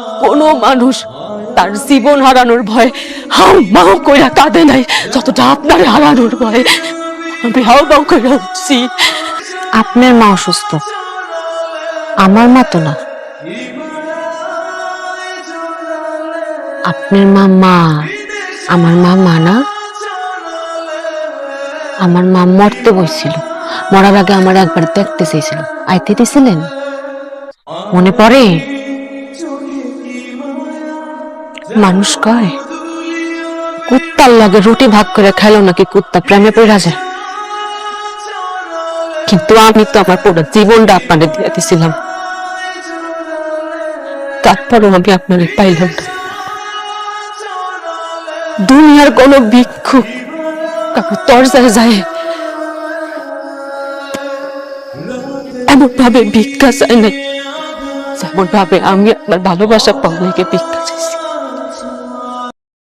কোনো মানুষ তার জীবন হারানোর ভয় হাউ মাউ কইরা কাঁদে নাই, যতটা আপনার হারানোর ভয়। আমি হাউ মাউ কইরা উঠছি। আপনার মা অসুস্থ। আমার মা তো না। আপনার মা মা, আমার মা মা না। আমার মা মরতে বসছিল মরার আগে আমার একবার দেখতে চেয়েছিল আইতে দিছিলেন? মনে পড়ে? মানুষ কয়, কুত্তার লাগে রুটি ভাগ করে খাইলো নাকি কুত্তা প্রেমে পড়া যায়। কিন্তু আমি তো আমার পুরো জীবনটা আপনাদের দিয়ে দিছিলাম। তারপরও আমি আপনাদের পাইলাম দুনিয়ার কোন ভিক্ষুক কাকু তরজায় যায়। এমন ভাবে ভিক্ষা চাই নাই যেমন ভাবে আমি আপনার ভালোবাসা পাওয়া ভিক্ষা চাইছি।